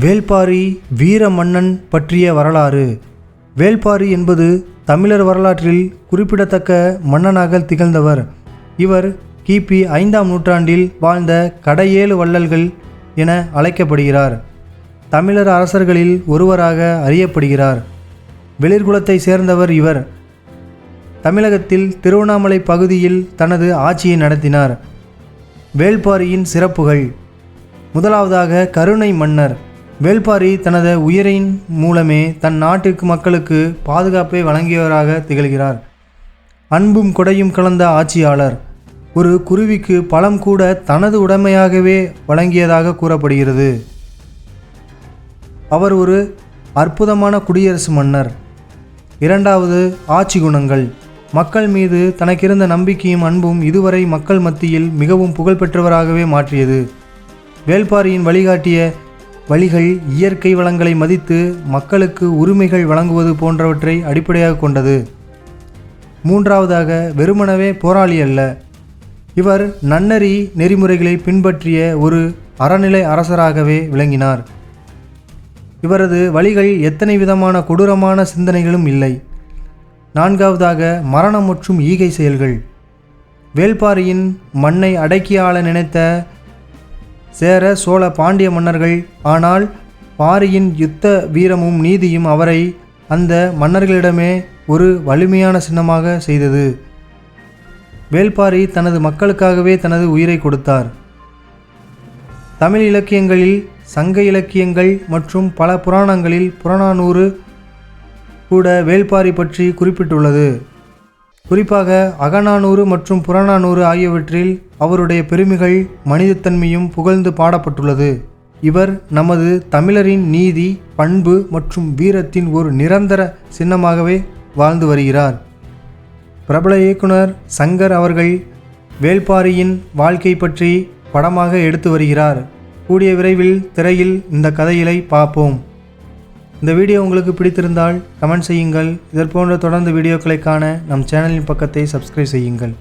வேல்பாரி வீர மன்னன் பற்றிய வரலாறு. வேல்பாரி என்பது தமிழர் வரலாற்றில் குறிப்பிடத்தக்க மன்னனாக திகழ்ந்தவர். இவர் கிபி ஐந்தாம் நூற்றாண்டில் வாழ்ந்த கடையேழு வள்ளல்கள் என அழைக்கப்படுகிறார். தமிழர் அரசர்களில் ஒருவராக அறியப்படுகிறார். வெளிர்குலத்தை சேர்ந்தவர் இவர். தமிழகத்தில் திருவண்ணாமலை பகுதியில் தனது ஆட்சியை நடத்தினார். வேள்பாரியின் சிறப்புகள். முதலாவதாக கருணை மன்னர். வேள்பாரி தனது உயிரின் மூலமே தன் நாட்டுக்கு மக்களுக்கு பாதுகாப்பை வழங்கியவராக திகழ்கிறார். அன்பும் கொடையும் கலந்த ஆட்சியாளர். ஒரு குருவிக்கு பழம் கூட தனது உடைமையாகவே வழங்கியதாக கூறப்படுகிறது. அவர் ஒரு அற்புதமான குடியரசு மன்னர். இரண்டாவது ஆட்சி குணங்கள். மக்கள் மீது தனக்கிருந்த நம்பிக்கையும் அன்பும் இதுவரை மக்கள் மத்தியில் மிகவும் புகழ்பெற்றவராகவே மாற்றியது. வேள்பாரியின் வழிகாட்டிய வழிகள் இயற்கை வளங்களை மதித்து மக்களுக்கு உரிமைகள் வழங்குவது போன்றவற்றை அடிப்படையாக கொண்டது. மூன்றாவதாக வெறுமனவே போராளி அல்ல. இவர் நன்னறி நெறிமுறைகளை பின்பற்றிய ஒரு அறநிலை அரசராகவே விளங்கினார். இவரது வழிகள் எத்தனை விதமான கொடூரமான சிந்தனைகளும் இல்லை. நான்காவதாக மரணம் மற்றும் ஈகை செயல்கள். வேள்பாரியின் மண்ணை அடக்கியாள நினைத்த சேர சோழ பாண்டிய மன்னர்கள். ஆனால் பாரியின் யுத்த வீரமும் நீதியும் அவரை அந்த மன்னர்களிடமே ஒரு வலிமையான சின்னமாக செய்தது. வேல்பாரி தனது மக்களுக்காகவே தனது உயிரை கொடுத்தார். தமிழ் இலக்கியங்களில் சங்க இலக்கியங்கள் மற்றும் பல புராணங்களில் புறநானூறு கூட வேல்பாரி பற்றி குறிப்பிட்டுள்ளது. குறிப்பாக அகநானூறு மற்றும் புறநானூறு ஆகியவற்றில் அவருடைய பெருமைகள் மனிதத்தன்மையும் புகழ்ந்து பாடப்பட்டுள்ளது. இவர் நமது தமிழரின் நீதி பண்பு மற்றும் வீரத்தின் ஒரு நிரந்தர சின்னமாகவே வாழ்ந்து வருகிறார். பிரபல இயக்குனர் சங்கர் அவர்கள் வேள்பாரியின் வாழ்க்கை பற்றி படமாக எடுத்து வருகிறார். கூடிய விரைவில் திரையில் இந்த கதையிலை பார்ப்போம். இந்த வீடியோ உங்களுக்கு பிடித்திருந்தால் கமெண்ட் செய்யுங்கள். இதற்போன்ற தொடர்ந்து வீடியோக்களை காண நம் சேனலின் பக்கத்தை சப்ஸ்கிரைப் செய்யுங்கள்.